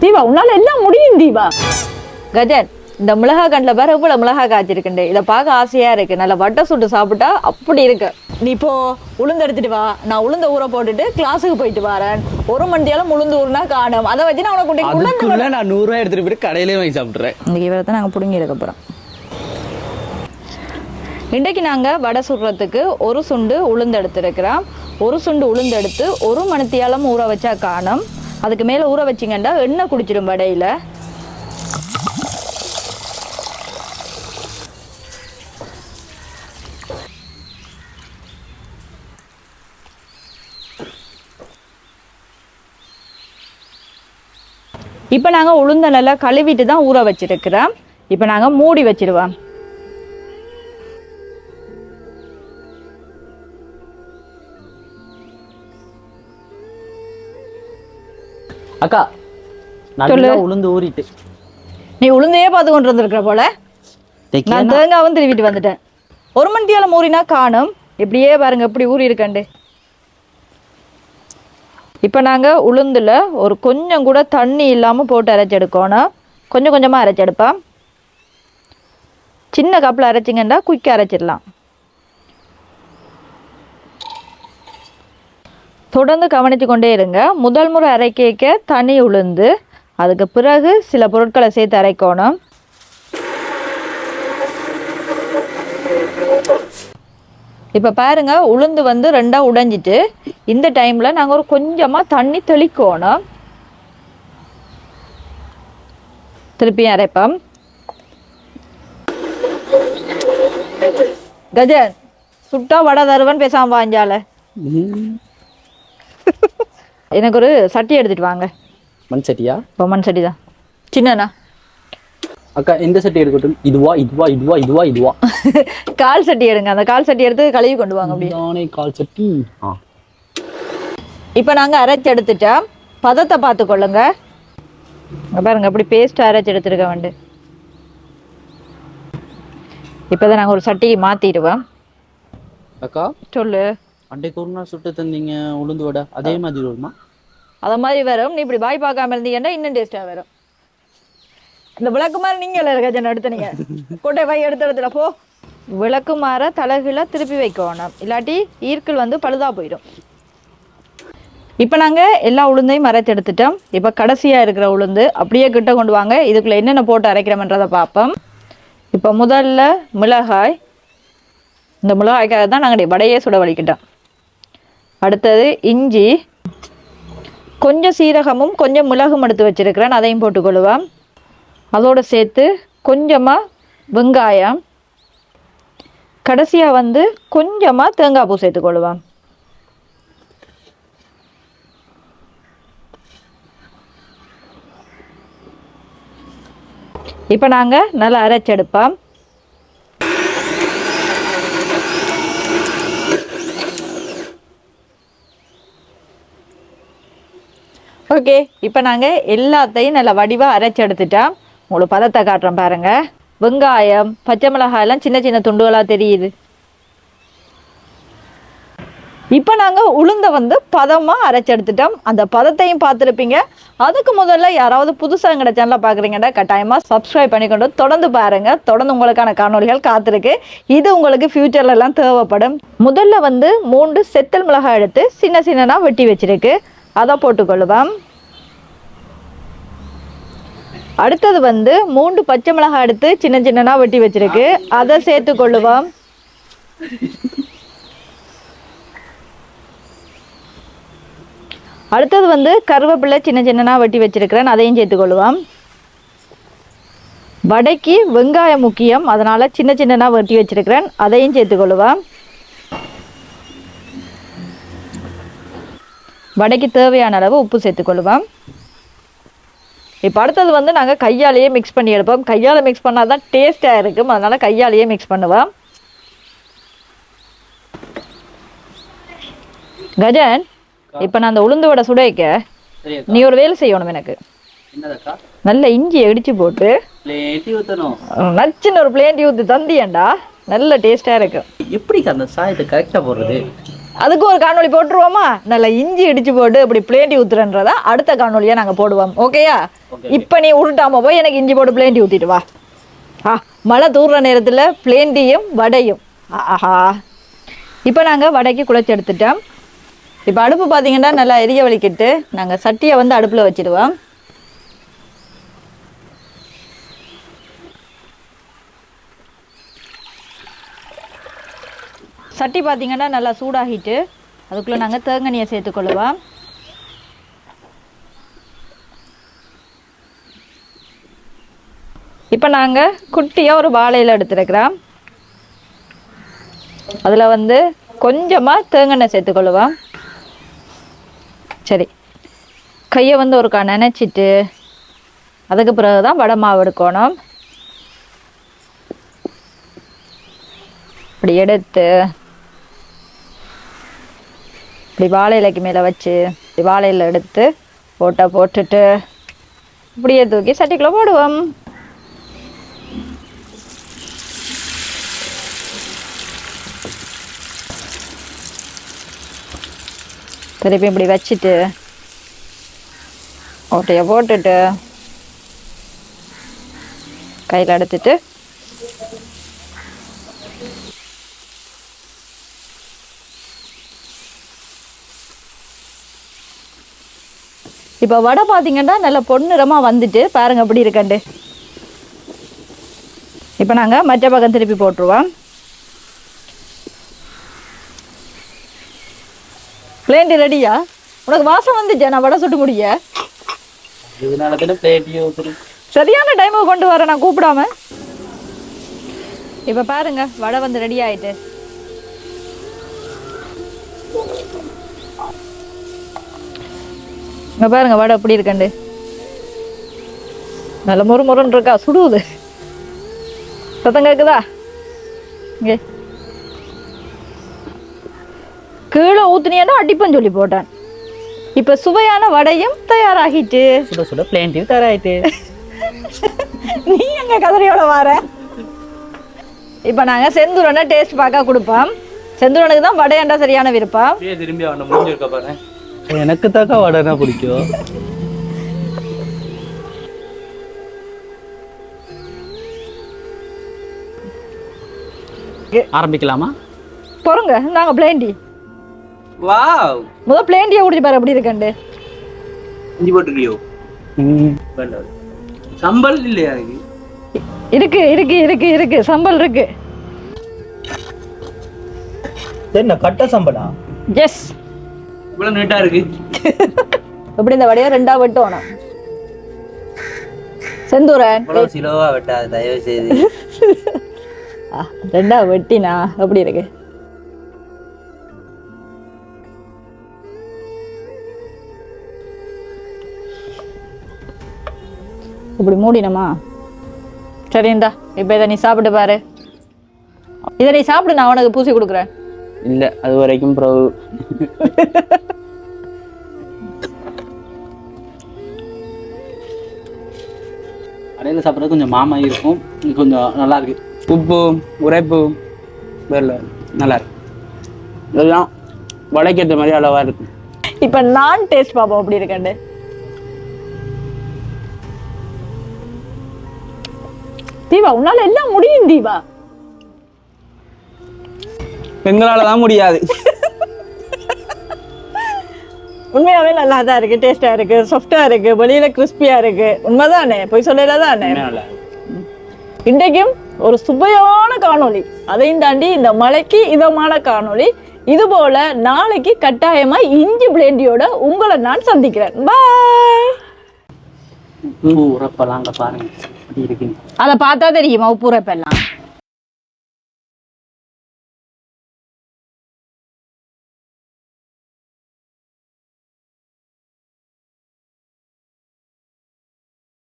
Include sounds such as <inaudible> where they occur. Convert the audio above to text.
தீபா உன்னால எல்லாம் முடியும் தீபா. கஜன் இந்த மிளகா கண்டில் பேர் எவ்வளோ மிளகா காய்ச்சிருக்குண்டு? இதை பார்க்க ஆசையா இருக்கு. நல்லா வட்டை சுட்டு சாப்பிட்டா அப்படி இருக்கு. நீ இப்போ உளுந்து எடுத்துட்டு வா. நான் உளுந்த ஊற போட்டுட்டு கிளாஸுக்கு போயிட்டு வரேன். ஒரு மணி நேரம் உளுந்து ஊறுனா காணும். அதை வச்சு நான் உனக்கு நான் நூறு ரூபாய் எடுத்துட்டு போயிட்டு கடையிலே வாங்கி சாப்பிட்றேன் இந்த இவரை தான் நாங்கள் பிடுங்கி எடுக்க போகிறோம் இன்றைக்கு நாங்கள் வடை சுடுறதுக்கு ஒரு சுண்டு உளுந்து எடுத்துருக்கிறோம். ஒரு சுண்டு உளுந்து எடுத்து ஒரு மணித்தியாலம் ஊற வச்சா காணும். அதுக்கு மேலே ஊற வச்சிங்கன்னா எண்ணெய் குடிச்சிடும் வடையில். இப்போ நாங்கள் உளுந்த நல்லா கழுவிட்டு தான் ஊற வச்சிருக்கிறோம். இப்போ நாங்கள் மூடி வச்சிடுவோம் அக்கா நல்லா உளுந்து ஊறிட்டு. நீ உளுந்தையே பார்த்து கொண்டு வந்திருக்கிற போல. நான் தேங்காவும் திருவிட்டு வந்துட்டேன். ஒரு மணி நேரம் ஊறினா காணும். இப்படியே பாருங்க எப்படி ஊறி இருக்கண்டு இப்போ நாங்கள் உளுந்துல ஒரு கொஞ்சம் கூட தண்ணி இல்லாமல் போட்டு அரைச்செடுக்கணும் கொஞ்சம் கொஞ்சமாக அரைச்செடுப்போம் சின்ன கப்பில் அரைச்சிங்கன்னா குயிக்காக அரைச்சிடலாம். தொடர்ந்து கவனித்து கொண்டே இருங்க. முதல் முறை அரைக்க தனி உளுந்து. அதுக்கு பிறகு சில பொருட்களை சேர்த்து அரைக்கணும். இப்போ பாருங்க உளுந்து வந்து ரெண்டாக உடைஞ்சிட்டு இந்த டைமில் நாங்கள் ஒரு கொஞ்சமாக தண்ணி தெளிக்கணும். திருப்பியும் அரைப்போம். கஜன் சுட்டா வடை தருவன் பேசாம வாஞ்சால எனக்கு ஒரு சட்டி எடுத்துட்டு வாங்க. மண் சட்டியா? பொம்மன் சட்டி தான். சின்னண்ணா. அக்கா எந்த சட்டி இருக்கட்டும் இதுவா இதுவா இதுவா இதுவா இதுவா. <laughs> கால் சட்டி எடுங்க. அந்த கால் சட்டி எடுத்து கழுவி கொண்டு வாங்க அப்படி தானே கால் சட்டி. ஆ. இப்போ நாங்கள் அரைச்சி எடுத்துட்டோம் பதத்தை பார்த்து கொள்ளுங்க. இங்க பாருங்க அப்படி பேஸ்ட் அரைச்சி எடுத்துருக்க வேண்டு. இப்போ தான் நாங்கள் ஒரு சட்டிக்கு மாற்றிடுவோம் அக்கா? சொல்லு. அன்றைக்கு ஒரு நாள் சுட்டு தந்தீங்க உளுந்து வடை அதே மாதிரி வருமா? அதை மாதிரி வரும். நீ இப்படி பாய் பார்க்காம இருந்தீங்கன்னா இன்னும் டேஸ்ட்டாக வரும். இந்த விளக்கு மாதிரி நீங்கள் இருக்க ஜன எடுத்துனீங்க கொட்டை பை எடுத்து எடுத்துல போ. விளக்கு மாற தலகுல திருப்பி வைக்கணும். இல்லாட்டி ஈர்க்கல் வந்து பழுதா போயிடும். இப்போ நாங்கள் எல்லா உளுந்தையும் அரைச்சு எடுத்துட்டோம். இப்போ கடைசியாக இருக்கிற உளுந்து அப்படியே கிட்ட கொண்டு வாங்க. இதுக்குள்ளே என்னென்ன போட்டு அரைக்கிறோம்ன்றதை பார்ப்போம். இப்போ முதல்ல மிளகாய். இந்த மிளகாய்க்காக தான் நாங்கள் வடையே சுட வலிக்கிட்டோம். அடுத்தது இஞ்சி. கொஞ்சம் சீரகமும் கொஞ்சம் மிளகும் எடுத்து வச்சிருக்கிறேன். அதையும் போட்டுக்கொள்ளுவேன் அதோடு சேர்த்து கொஞ்சமாக வெங்காயம். கடைசியாக வந்து கொஞ்சமாக தேங்காய் பூ சேர்த்துக்கொள்ளுவேன் இப்போ நாங்கள் நல்லா அரைச்செடுப்போம் ஓகே இப்போ நாங்கள் எல்லாத்தையும் நல்லா வடிவாக அரைச்சி எடுத்துட்டோம் உங்களுக்கு பதத்தை காட்டுறோம் பாருங்க. வெங்காயம் பச்சை மிளகாய் எல்லாம் சின்ன சின்ன துண்டுகளாக தெரியுது. இப்போ நாங்கள் உளுந்தை வந்து பதமாக அரைச்சி எடுத்துட்டோம். அந்த பதத்தையும் பார்த்துருப்பீங்க. அதுக்கு முதல்ல யாராவது புதுசாக எங்களோட சேனலை பார்க்குறீங்கன்னா கட்டாயமாக சப்ஸ்கிரைப் பண்ணிக்கொண்டு தொடர்ந்து பாருங்கள் தொடர்ந்து உங்களுக்கான காணொளிகள் காத்திருக்கு. இது உங்களுக்கு ஃப்யூச்சர்லலாம் தேவைப்படும். முதல்ல வந்து மூன்று செத்தல் மிளகாய் எடுத்து சின்ன சின்னனாக வெட்டி வச்சிருக்கு. அதை போட்டுக்கொள்ளுவோம். அடுத்தது வந்து மூன்று பச்சை மிளகாய் எடுத்து சின்ன சின்னதாக வெட்டி வச்சிருக்கு. அதை சேர்த்து கொள்ளுவோம். அடுத்தது வந்து கருவேப்பிலை சின்ன சின்னதாக வெட்டி வச்சிருக்கிறேன். அதையும் சேர்த்துக்கொள்ளுவோம் வடைக்கு வெங்காயம் முக்கியம். அதனால் சின்ன சின்னதாக வெட்டி வச்சிருக்கிறேன். அதையும் சேர்த்துக்கொள்ளுவேன் வடைக்கு தேவையான அளவு உப்பு சேர்த்துக்கொள்ளுவோம் இப்போ அடுத்தது வந்து நாங்கள் கையாலேயே மிக்ஸ் பண்ணி எடுப்போம். கையால் மிக்ஸ் பண்ணால் தான் டேஸ்ட்டாக இருக்கும். அதனால கையாலேயே மிக்ஸ் பண்ணுவோம். கஜன் இப்போ நான் அந்த உளுந்து வடை சுட வைக்க. சரி நீ ஒரு வேலை செய்யணும் எனக்கு. நல்ல இஞ்சி அடிச்சு போட்டு. நச்சுன்னு ஒரு பிளேன் ஊற்றி தந்தியண்டா நல்ல டேஸ்ட்டாக இருக்கும் எப்படிக்கா அந்த சாயத்தை கரெக்டாக போடுறது? அதுக்கு ஒரு காணொளி போட்டுருவோமா? நல்லா இஞ்சி இடிச்சு போட்டு இப்படி பிளேண்டி ஊத்துறன்றதா அடுத்த காணொளியா நாங்க போடுவோம். ஓகேயா? இப்போ நீ உருட்டாம போய் எனக்கு இஞ்சி போட்டு பிளேண்டி ஊத்திட்டு வா. ஆ மழை தூர்ற நேரத்துல பிளேண்டியும் வடையும். ஆஹா. இப்போ நாங்க வடைக்கு குழைச்சி எடுத்துட்டோம். இப்போ அடுப்பு பார்த்தீங்கன்னா நல்லா எரிய வலிக்கிட்டு நாங்க சட்டியை வந்து அடுப்புல வச்சிடுவோம். சட்டி பார்த்திங்கன்னா நல்லா சூடாகிட்டு அதுக்குள்ளே நாங்கள் தேங்கண்ணியை சேர்த்துக்கொள்ளுவோம். இப்போ நாங்கள் குட்டியாக ஒரு வாழையில எடுத்துருக்கிறோம். அதில் வந்து கொஞ்சமாக தேங்கெண்ணெய் சேர்த்துக்கொள்ளுவோம். சரி. கையை வந்து ஒருக்கா நினச்சிட்டு அதுக்கு பிறகு தான் வடை மாவு எடுக்கணும். இப்படி எடுத்து இப்படி வாழை இலைக்கு மேலே வச்சு இப்படி வாழை இலை எடுத்து போட்டா போட்டுட்டு இப்படியே தூக்கி சட்டிக்குள்ளே போடுவோம். திருப்பி இப்படி வச்சுட்டு ஓட்டையை போட்டுட்டு கையில் எடுத்துட்டு இப்போ வடை பார்த்தீங்கன்னா நல்ல பொன்னிறமாக வந்துட்டு பாருங்க எப்படி இருக்கண்டு இப்போ நாங்கள் மற்ற பக்கம் திருப்பி போட்டுருவோம். பிளேண்டி ரெடியா உனக்கு வாசம் வந்துச்சா? நான் வடை சுட்டு முடிய. சரியான டைமுக்கு கொண்டு வரேன் நான் கூப்பிடாம. இப்போ பாருங்க வடை வந்து ரெடி ஆயிட்டு. இங்க பாருங்க வடை எப்படி இருக்கண்டு? நல்ல முறு முருன்னு இருக்கா சுடுவது சத்தம் கேக்குதா? இங்கே. கீழே ஊத்துனியன்னா அடிப்பேன் சொல்லி போட்டேன். இப்போ சுவையான வடையும் தயாராகிட்டு. சுட சுட பிளேண்டியும் தராயிட்டு <laughs> நீ எங்க கதிரையோட வர? இப்போ நாங்க செந்தூரனை டேஸ்ட் பார்க்க கொடுப்போம். செந்தூரனுக்கு தான் வடையாண்டா சரியான விருப்பம். அப்படியே திரும்பி அவனை முடிஞ்சிருக்க பாரு. எனக்கு தாக்கா வடைனா பிடிக்கும். ஆரம்பிக்கலாமா? பொறுங்க நாங்க பிளேண்டி. வாவ். முத பிளேண்டியை குடிச்சு பாரு எப்படி இருக்கண்டு இஞ்சி போட்டுருக்கியோ? வேண்டாம். சம்பல் இல்லையா இருக்கு இருக்கு இருக்கு இருக்கு சம்பல் இருக்கு. என்ன கட்ட சம்பளா எஸ் இவ்வளவு நீட்டா இருக்கு. எப்படி இந்த வடையை ரெண்டா வெட்டணும் செந்தூரன். இவ்வளவு சிலோவா வெட்டாது தயவு செய்து ரெண்டா வெட்டினா எப்படி இருக்கு? இப்படி மூடினமா? சரி இந்தா இப்போ இதை நீ சாப்பிட்டு பாரு. இதை நீ சாப்பிடு நான் உனக்கு பூசி கொடுக்குறேன். இல்ல அது வரைக்கும் ப்ரோ கடையில் சாப்பிட்றது கொஞ்சம் மாமா இருக்கும். இது கொஞ்சம் நல்லா இருக்கு. உப்பு உரைப்பு வரல நல்லா இருக்கு. இதெல்லாம் வடைக்கேற்ற மாதிரி அளவா இருக்கு. இப்போ நான் டேஸ்ட் பார்ப்போம் எப்படி இருக்கண்டு தீபா உன்னால எல்லாம் முடியும் தீபா. எங்களால தான் முடியாது. உண்மையாவே நல்லா தான் இருக்கு டேஸ்டா இருக்கு சாஃப்டா இருக்கு வெளியில கிறிஸ்பியா இருக்கு. உண்மைதானே? போய் சொல்லல தானே. இன்றைக்கும் ஒரு சுவையான காணொளி. அதையும் தாண்டி இந்த மலைக்கு இதமான காணொளி. இது போல நாளைக்கு கட்டாயமா இஞ்சி பிளேண்டியோட உங்களை நான் சந்திக்கிறேன். பாய் உப்பு உரப்பெல்லாம் அங்க பாருங்க. அதை பார்த்தா தெரியுமா? உப்புரப்பெல்லாம்